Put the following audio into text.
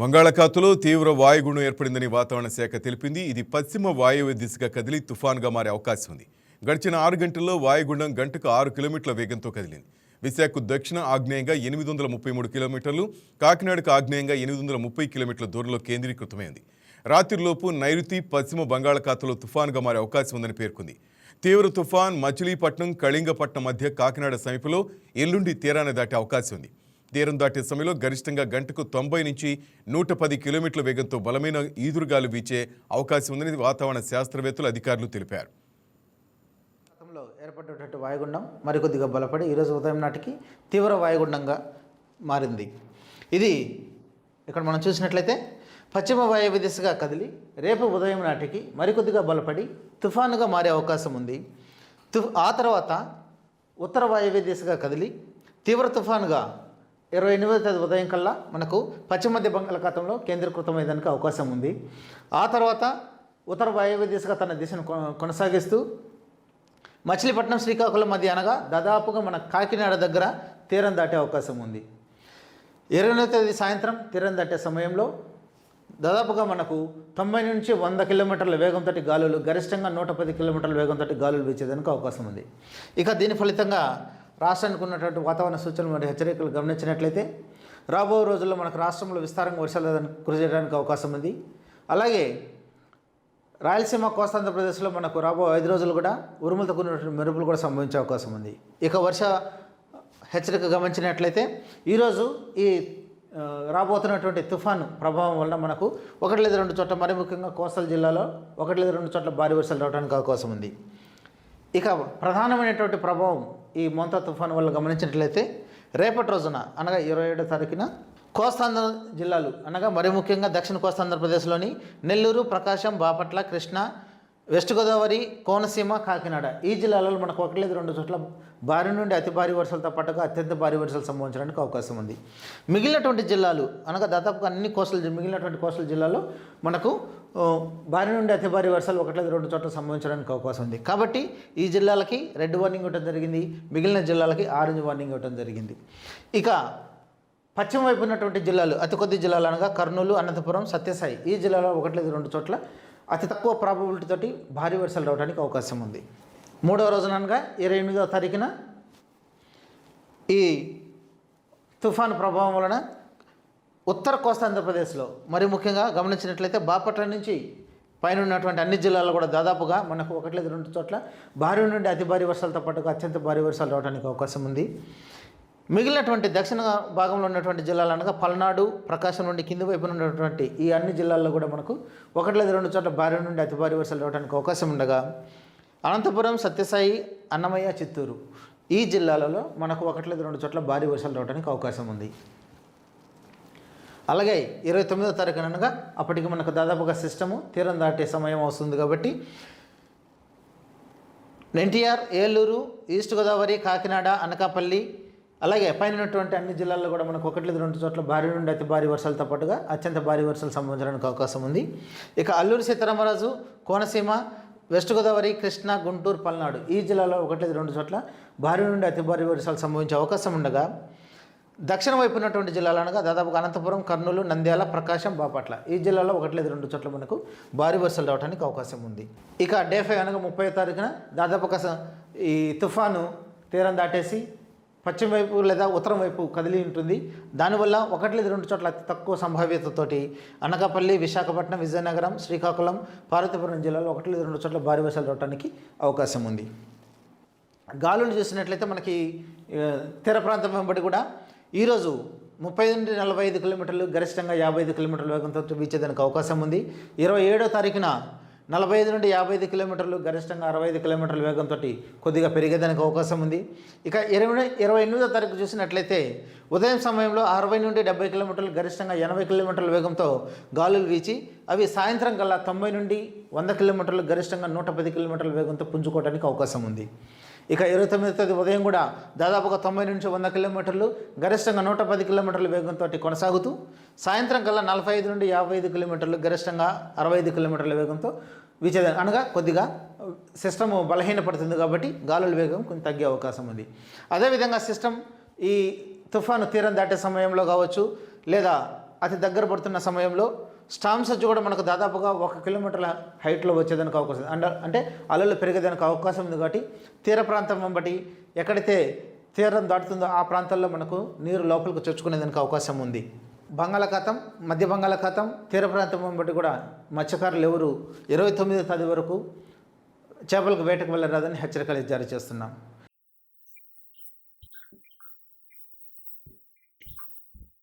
బంగాళాఖాతంలో తీవ్ర వాయుగుండం ఏర్పడిందని వాతావరణ శాఖ తెలిపింది. ఇది పశ్చిమ వాయువ్య దిశగా కదిలి తుఫాన్గా మారే అవకాశం ఉంది. గడిచిన ఆరు గంటల్లో వాయుగుండం గంటకు ఆరు కిలోమీటర్ల వేగంతో కదిలింది. విశాఖకు దక్షిణ ఆగ్నేయంగా ఎనిమిది వందల ముప్పై మూడు కిలోమీటర్లు కాకినాడకు ఆగ్నేయంగా ఎనిమిది వందల ముప్పై కిలోమీటర్ల దూరంలో కేంద్రీకృతమైంది రాత్రిలోపు నైరుతి పశ్చిమ బంగాళాఖాతంలో తుఫాన్గా మారే అవకాశం ఉందని పేర్కొంది. తీవ్ర తుఫాన్ మచిలీపట్నం కళింగపట్నం మధ్య కాకినాడ సమీపంలో ఎల్లుండి తీరాన్ని దాటే అవకాశం ఉంది. తీరం దాటే సమయంలో గరిష్టంగా గంటకు తొంభై నుంచి నూట పది కిలోమీటర్ల వేగంతో బలమైన ఈదురుగాలు వీచే అవకాశం ఉందని వాతావరణ శాస్త్రవేత్తలు అధికారులు తెలిపారు. గతంలో ఏర్పడినటువంటి వాయుగుండం మరికొద్దిగా బలపడి ఈరోజు ఉదయం నాటికి తీవ్ర వాయుగుండంగా మారింది. ఇది ఇక్కడ మనం చూసినట్లయితే పశ్చిమ వాయువ్య దిశగా కదిలి రేపు ఉదయం నాటికి మరికొద్దిగా బలపడి తుఫానుగా మారే అవకాశం ఉంది. తు ఆ తర్వాత ఉత్తర వాయువ్య దిశగా కదిలి తీవ్ర తుఫానుగా ఇరవై ఎనిమిదో తేదీ ఉదయం కల్లా మనకు పశ్చిమ మధ్య బంగాళాఖాతంలో కేంద్రీకృతమయ్యేదానికి అవకాశం ఉంది. ఆ తర్వాత ఉత్తర వాయువ్య దిశగా తన దిశను కొనసాగిస్తూ మచిలీపట్నం శ్రీకాకుళం మధ్య అనగా దాదాపుగా మన కాకినాడ దగ్గర తీరం దాటే అవకాశం ఉంది. ఇరవై తేదీ సాయంత్రం తీరం దాటే సమయంలో దాదాపుగా మనకు తొంభై నుంచి వంద కిలోమీటర్ల వేగంతో గాలులు గరిష్టంగా నూట పది కిలోమీటర్ల వేగంతో గాలులు వీచేదానికి అవకాశం ఉంది. ఇక దీని ఫలితంగా రాష్ట్రానికి ఉన్నటువంటి వాతావరణ సూచనలు మరియు హెచ్చరికలు గమనించినట్లయితే రాబోయే రోజుల్లో మనకు రాష్ట్రంలో విస్తారంగా వర్షాలు కురిసేయడానికి అవకాశం ఉంది. అలాగే రాయలసీమ కోస్తాంధ్రప్రదేశ్లో మనకు రాబో ఐదు రోజులు కూడా ఉరుములతో కూడినటువంటి మెరుపులు కూడా సంభవించే అవకాశం ఉంది. ఇక వర్ష హెచ్చరిక గమనించినట్లయితే ఈరోజు ఈ రాబోతున్నటువంటి తుఫాను ప్రభావం వలన మనకు ఒకటి లేదా రెండు చోట్ల మరి ముఖ్యంగా కోస్టల్ జిల్లాలో ఒకటి లేదా రెండు చోట్ల భారీ వర్షాలు రావడానికి అవకాశం ఉంది. ఇక ప్రధానమైనటువంటి ప్రభావం ఈ మొంత తుఫాను వల్ల గమనించినట్లయితే రేపటి రోజున అనగా ఇరవై ఏడో తారీఖున కోస్తాంధ్ర జిల్లాలు అనగా మరి ముఖ్యంగా దక్షిణ కోస్తాంధ్రప్రదేశ్లోని నెల్లూరు ప్రకాశం బాపట్ల కృష్ణ వెస్ట్ గోదావరి కోనసీమ కాకినాడ. ఈ జిల్లాలలో మనకు ఒకటి లేదు రెండు చోట్ల భారీ నుండి అతి భారీ వర్షాలతో పాటుగా అత్యంత భారీ వర్షాలు సంభవించడానికి అవకాశం ఉంది. మిగిలినటువంటి జిల్లాలు అనగా దాదాపుగా అన్ని కోస్టల్ మిగిలినటువంటి కోస్టల్ జిల్లాలో మనకు భారీ నుండి అతి భారీ వర్షాలు ఒకటి రెండు చోట్ల సంభవించడానికి అవకాశం ఉంది. కాబట్టి ఈ జిల్లాలకి రెడ్ వార్నింగ్ ఇవ్వడం జరిగింది. మిగిలిన జిల్లాలకి ఆరెంజ్ వార్నింగ్ ఇవ్వడం జరిగింది. ఇక పశ్చిమ వైపు ఉన్నటువంటి జిల్లాలు అతి కొద్ది జిల్లాలు అనగా కర్నూలు అనంతపురం సత్యసాయి. ఈ జిల్లాలో ఒకటి రెండు చోట్ల అతి తక్కువ ప్రాబబిలిటీ తోటి భారీ వర్షాలు రావడానికి అవకాశం ఉంది. మూడవ రోజున అనగా ఇరవై ఎనిమిదవ తారీఖున ఈ తుఫాను ప్రభావం వలన ఉత్తర కోస్తాంధ్రప్రదేశ్లో మరి ముఖ్యంగా గమనించినట్లయితే బాపట్ల నుంచి పైన ఉన్నటువంటి అన్ని జిల్లాల్లో కూడా దాదాపుగా మనకు ఒకటి లేదు రెండు చోట్ల భారీ నుండి అతి భారీ వర్షాలతో పాటుగా అత్యంత భారీ వర్షాలు రావడానికి అవకాశం ఉంది. మిగిలినటువంటి దక్షిణ భాగంలో ఉన్నటువంటి జిల్లాలు అనగా పల్నాడు ప్రకాశం నుండి కింది వైపున ఉన్నటువంటి ఈ అన్ని జిల్లాల్లో కూడా మనకు ఒకటి లేదా రెండు చోట్ల భారీ నుండి అతి భారీ వర్షాలు రావడానికి అవకాశం ఉండగా అనంతపురం సత్యసాయి అన్నమయ్య చిత్తూరు ఈ జిల్లాలలో మనకు ఒకటి లేదా రెండు చోట్ల భారీ వర్షాలు రావడానికి అవకాశం ఉంది. అలాగే ఇరవై తొమ్మిదో తారీఖు అనగా అప్పటికి మనకు దాదాపుగా సిస్టము తీరం దాటే సమయం వస్తుంది కాబట్టి ఎన్టీఆర్ ఏలూరు ఈస్ట్ గోదావరి కాకినాడ అనకాపల్లి అలాగే పైన ఉన్నటువంటి అన్ని జిల్లాల్లో కూడా మనకు ఒకటి లేదా రెండు చోట్ల భారీ నుండి అతి భారీ వర్షాలతో పాటుగా అత్యంత భారీ వర్షాలు సంభవించడానికి అవకాశం ఉంది. ఇక అల్లూరు సీతారామరాజు కోనసీమ వెస్ట్ గోదావరి కృష్ణా గుంటూరు పల్నాడు ఈ జిల్లాలో ఒకటి లేదా రెండు చోట్ల భారీ నుండి అతి భారీ వర్షాలు సంభవించే అవకాశం ఉండగా దక్షిణ వైపు ఉన్నటువంటి జిల్లాలు అనగా దాదాపుగా అనంతపురం కర్నూలు నంద్యాల ప్రకాశం బాపట్ల. ఈ జిల్లాలో ఒకటి లేదు రెండు చోట్ల మనకు భారీ వర్షాలు రావడానికి అవకాశం ఉంది. ఇక డే ఫైవ్ అనగా ముప్పై తారీఖున దాదాపుగా ఒక ఈ తుఫాను తీరం దాటేసి పశ్చిమ వైపు లేదా ఉత్తరం వైపు కదిలి ఉంటుంది. దానివల్ల ఒకటి లేదు రెండు చోట్ల అతి తక్కువ సంభావ్యతతోటి అనకాపల్లి విశాఖపట్నం విజయనగరం శ్రీకాకుళం పార్వతీపురం జిల్లాలో ఒకటి లేదు రెండు చోట్ల భారీ వర్షాలు రావడానికి అవకాశం ఉంది. గాలులు చూసినట్లయితే మనకి తీర ప్రాంతం వెంబడి కూడా ఈరోజు ముప్పై నుండి నలభై ఐదు కిలోమీటర్లు గరిష్టంగా యాభై ఐదు కిలోమీటర్ల వేగంతో వీచేదానికి అవకాశం ఉంది. ఇరవై ఏడో తారీఖున నలభై ఐదు నుండి యాభై ఐదు కిలోమీటర్లు గరిష్టంగా అరవై ఐదు కిలోమీటర్ల వేగంతో కొద్దిగా పెరిగేదానికి అవకాశం ఉంది. ఇక ఇరవై ఇరవై ఎనిమిదో తారీఖు చూసినట్లయితే ఉదయం సమయంలో అరవై నుండి డెబ్బై కిలోమీటర్లు గరిష్టంగా ఎనభై కిలోమీటర్ల వేగంతో గాలులు వీచి అవి సాయంత్రం కల్లా తొంభై నుండి వంద కిలోమీటర్లు గరిష్టంగా నూట పది కిలోమీటర్ల వేగంతో పుంజుకోవడానికి అవకాశం ఉంది. ఇక ఇరవై తొమ్మిది తేదీ ఉదయం కూడా దాదాపుగా తొంభై నుంచి వంద కిలోమీటర్లు గరిష్టంగా నూట పది కిలోమీటర్ల వేగంతో కొనసాగుతూ సాయంత్రం కల్లా నలభై ఐదు నుండి యాభై ఐదు కిలోమీటర్లు గరిష్టంగా అరవై ఐదు కిలోమీటర్ల వేగంతో విచేద అనగా కొద్దిగా సిస్టమ్ బలహీనపడుతుంది కాబట్టి గాలుల వేగం కొంచెం తగ్గే అవకాశం ఉంది. అదేవిధంగా సిస్టమ్ ఈ తుఫాను తీరం దాటే సమయంలో కావచ్చు లేదా అతి దగ్గర పడుతున్న సమయంలో స్టామ్ సజ్జ కూడా మనకు దాదాపుగా ఒక కిలోమీటర్ల హైట్లో వచ్చేదానికి అవకాశం ఉంది. అండ్ అంటే అలలు పెరిగేదానికి అవకాశం ఉంది కాబట్టి తీర ప్రాంతం వెంబటి ఎక్కడైతే తీరం దాటుతుందో ఆ ప్రాంతాల్లో మనకు నీరు లోపలికి చొచ్చుకునేదానికి అవకాశం ఉంది బంగాళాఖాతం మధ్య బంగాళాఖాతం తీర ప్రాంతం బట్టి కూడా మత్స్యకారులు ఎవరు ఇరవై తొమ్మిదో తేదీ వరకు చేపలకు వేటకు వెళ్ళరాదని హెచ్చరికలు జారీ చేస్తున్నాం